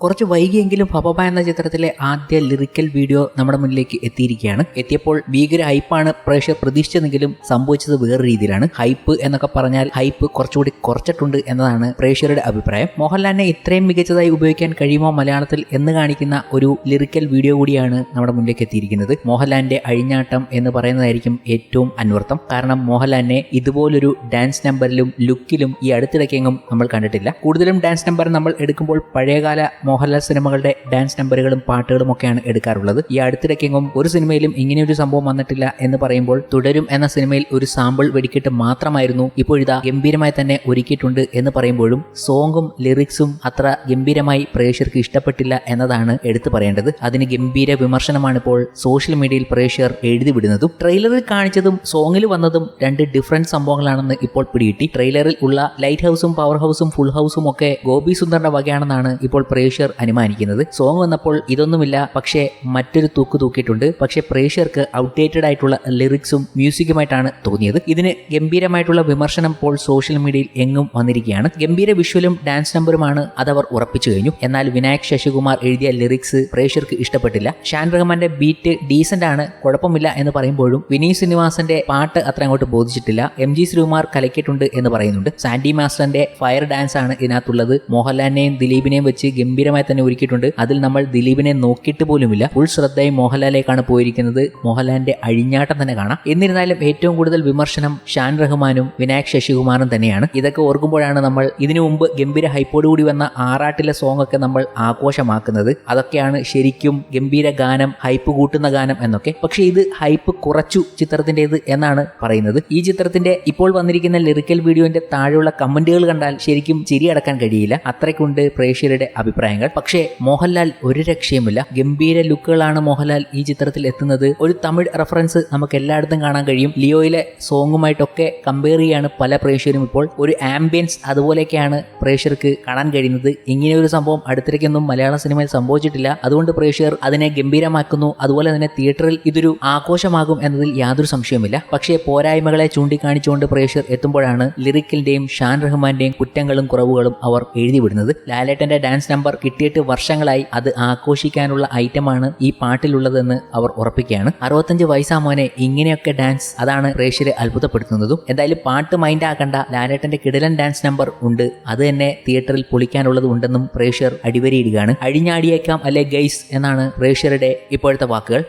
കുറച്ച് വൈകിയെങ്കിലും ഫബബ എന്ന ചിത്രത്തിലെ ആദ്യ ലിറിക്കൽ വീഡിയോ നമ്മുടെ മുന്നിലേക്ക് എത്തിയിരിക്കുകയാണ്. എത്തിയപ്പോൾ ഭീകര ഹൈപ്പാണ് പ്രേക്ഷകർ പ്രതീക്ഷിച്ചതെങ്കിലും സംഭവിച്ചത് വേറെ രീതിയിലാണ്. ഹൈപ്പ് എന്നൊക്കെ പറഞ്ഞാൽ ഹൈപ്പ് കുറച്ചുകൂടി കുറച്ചിട്ടുണ്ട് എന്നതാണ് പ്രേക്ഷകരുടെ അഭിപ്രായം. മോഹൻലാലിനെ ഇത്രയും മികച്ചതായി ഉപയോഗിക്കാൻ കഴിയുമോ മലയാളത്തിൽ എന്ന് കാണിക്കുന്ന ഒരു ലിറിക്കൽ വീഡിയോ കൂടിയാണ് നമ്മുടെ മുന്നിലേക്ക് എത്തിയിരിക്കുന്നത്. മോഹൻലാലിന്റെ അഴിഞ്ഞാട്ടം എന്ന് പറയുന്നതായിരിക്കും ഏറ്റവും അന്വർത്ഥം. കാരണം മോഹൻലാലിനെ ഇതുപോലൊരു ഡാൻസ് നമ്പറിലും ലുക്കിലും ഈ അടുത്തിടയ്ക്കെങ്ങും നമ്മൾ കണ്ടിട്ടില്ല. കൂടുതലും ഡാൻസ് നമ്പർ നമ്മൾ എടുക്കുമ്പോൾ പഴയകാല മോഹൻലാൽ സിനിമകളുടെ ഡാൻസ് നമ്പറുകളും പാട്ടുകളും ഒക്കെയാണ് എടുക്കാറുള്ളത്. ഈ അടുത്തിടയ്ക്കെങ്കും ഒരു സിനിമയിലും ഇങ്ങനെയൊരു സംഭവം വന്നിട്ടില്ല എന്ന് പറയുമ്പോൾ തുടരും എന്ന സിനിമയിൽ ഒരു സാമ്പിൾ വെടിക്കെട്ട് മാത്രമായിരുന്നു ഇപ്പോഴിതാ ഗംഭീരമായി തന്നെ ഒരുക്കിയിട്ടുണ്ട് എന്ന് പറയുമ്പോഴും സോങ്ങും ലിറിക്സും അത്ര ഗംഭീരമായി പ്രേക്ഷകർക്ക് ഇഷ്ടപ്പെട്ടില്ല എന്നതാണ് എടുത്തു പറയേണ്ടത്. അതിന് ഗംഭീര വിമർശനമാണ് ഇപ്പോൾ സോഷ്യൽ മീഡിയയിൽ പ്രേക്ഷകർ എഴുതി വിടുന്നതും ട്രെയിലറിൽ കാണിച്ചതും സോങ്ങിൽ വന്നതും രണ്ട് ഡിഫറന്റ് സംഭവങ്ങളാണെന്ന് ഇപ്പോൾ പിടികിട്ടി. ട്രെയിലറിൽ ഉള്ള ലൈറ്റ് ഹൗസും പവർ ഹൗസും ഫുൾ ഹൗസും ഒക്കെ ഗോപി സുന്ദറിന്റെ വകയാണെന്നാണ് ഇപ്പോൾ പ്രേക്ഷകർ അനുമാനിക്കുന്നത്. സോങ് വന്നപ്പോൾ ഇതൊന്നുമില്ല. പക്ഷേ മറ്റൊരു തൂക്ക് തൂക്കിയിട്ടുണ്ട്. പക്ഷേ പ്രേക്ഷകർക്ക് ഔട്ട്ഡേറ്റഡ് ആയിട്ടുള്ള ലിറിക്സും മ്യൂസിക്കുമായിട്ടാണ് തോന്നിയത്. ഇതിന് ഗംഭീരമായിട്ടുള്ള വിമർശനം ഇപ്പോൾ സോഷ്യൽ മീഡിയയിൽ എങ്ങും വന്നിരിക്കുകയാണ്. ഗംഭീര വിഷ്വലും ഡാൻസ് നമ്പറുമാണ് അതവർ ഉറപ്പിച്ചു കഴിഞ്ഞു. എന്നാൽ വിനായക് ശശികുമാർ എഴുതിയ ലിറിക്സ് പ്രേക്ഷകർക്ക് ഇഷ്ടപ്പെട്ടില്ല. ഷാൻ റഹ്മാന്റെ ബീറ്റ് ഡീസന്റ് ആണ് കുഴപ്പമില്ല എന്ന് പറയുമ്പോഴും വിനീത് ശ്രീനിവാസന്റെ പാട്ട് അത്ര അങ്ങോട്ട് ബോധിച്ചിട്ടില്ല. എം ജി ശ്രീകുമാർ കലക്കിയിട്ടുണ്ട് എന്ന് പറയുന്നുണ്ട്. സാൻഡി മാസ്റ്ററിന്റെ ഫയർ ഡാൻസ് ആണ് ഇതിനകത്തുള്ളത്. മോഹൻലാലിനെയും ദിലീപിനെയും വെച്ച് ഗംഭീരമായി തന്നെ ഒരുക്കിയിട്ടുണ്ട്. അതിൽ നമ്മൾ ദിലീപിനെ നോക്കിയിട്ട് പോലുമില്ല. ഫുൾ ശ്രദ്ധയും മോഹൻലാലേക്കാണ് പോയിരിക്കുന്നത്. മോഹൻലാലിന്റെ അഴിഞ്ഞാട്ടം തന്നെ കാണാം. എന്നിരുന്നാലും ഏറ്റവും കൂടുതൽ വിമർശനം ഷാൻ റഹ്മാനും വിനായക് ശശികുമാറും തന്നെയാണ്. ഇതൊക്കെ ഓർക്കുമ്പോഴാണ് നമ്മൾ ഇതിനു മുമ്പ് ഗംഭീര ഹൈപ്പോടുകൂടി വന്ന ആറാട്ടിലെ സോങ് ഒക്കെ നമ്മൾ ആഘോഷമാക്കുന്നത്. അതൊക്കെയാണ് ശരിക്കും ഗംഭീര ഗാനം ഹൈപ്പ് കൂട്ടുന്ന ഗാനം എന്നൊക്കെ. പക്ഷേ ഇത് ഹൈപ്പ് കുറച്ചു ചിത്രത്തിന്റെത് എന്നാണ് പറയുന്നത്. ഈ ചിത്രത്തിന്റെ ഇപ്പോൾ വന്നിരിക്കുന്ന ലിറിക്കൽ വീഡിയോന്റെ താഴെയുള്ള കമന്റുകൾ കണ്ടാൽ ശരിക്കും ചിരി അടക്കാൻ കഴിയില്ല. അത്രയ്ക്കുണ്ട് പ്രേക്ഷകരുടെ അഭിപ്രായങ്ങൾ. പക്ഷേ മോഹൻലാൽ ഒരു രക്ഷയുമില്ല. ഗംഭീര ലുക്കുകളാണ് മോഹൻലാൽ ഈ ചിത്രത്തിൽ എത്തുന്നത്. ഒരു തമിഴ് റെഫറൻസ് നമുക്ക് എല്ലായിടത്തും കാണാൻ കഴിയും. ലിയോയിലെ സോങ്ങുമായിട്ടൊക്കെ കമ്പയർ ചെയ്യാണ് പല പ്രേക്ഷകരും ഇപ്പോൾ. ഒരു ആംബിയൻസ് അതുപോലെയൊക്കെയാണ് പ്രേക്ഷകർക്ക് കാണാൻ കഴിയുന്നത്. ഇങ്ങനെ ഒരു സംഭവം അടുത്തിടയ്ക്കൊന്നും മലയാള സിനിമയിൽ സംഭവിച്ചിട്ടില്ല. അതുകൊണ്ട് പ്രേക്ഷകർ അതിനെ ഗംഭീരമാക്കുന്നു. അതുപോലെ തന്നെ തിയേറ്ററിൽ ഇതൊരു ആഘോഷമാകും എന്നതിൽ യാതൊരു സംശയവുമില്ല. പക്ഷേ പോരായ്മകളെ ചൂണ്ടിക്കാണിച്ചുകൊണ്ട് പ്രേക്ഷകർ എത്തുമ്പോഴാണ് ലിറിക്കിന്റെയും ഷാൻ റഹ്മാന്റെയും കുറ്റങ്ങളും കുറവുകളും അവർ എഴുതി വിടുന്നത് ലാലേട്ടന്റെ ഡാൻസ് നമ്പർ കിട്ടിയിട്ട് വർഷങ്ങളായി അത് ആഘോഷിക്കാനുള്ള ഐറ്റമാണ് ഈ പാട്ടിലുള്ളതെന്ന് അവർ ഉറപ്പിക്കുകയാണ്. അറുപത്തഞ്ച് വയസ്സാ മോനെ ഇങ്ങനെയൊക്കെ ഡാൻസ് അതാണ് പ്രേക്ഷരെ അത്ഭുതപ്പെടുത്തുന്നതും. എന്തായാലും പാട്ട് മൈൻഡ് ആക്കണ്ട ലാലേട്ടന്റെ കിടലൻ ഡാൻസ് നമ്പർ ഉണ്ട്. അത് തന്നെ തിയേറ്ററിൽ പൊളിക്കാനുള്ളത് ഉണ്ടെന്നും പ്രേക്ഷർ അടിവരയിടുകയാണ്. അഴിഞ്ഞാടിയേക്കാം അല്ലെ ഗൈസ് എന്നാണ് പ്രേക്ഷരുടെ ഇപ്പോഴത്തെ വാക്കുകൾ.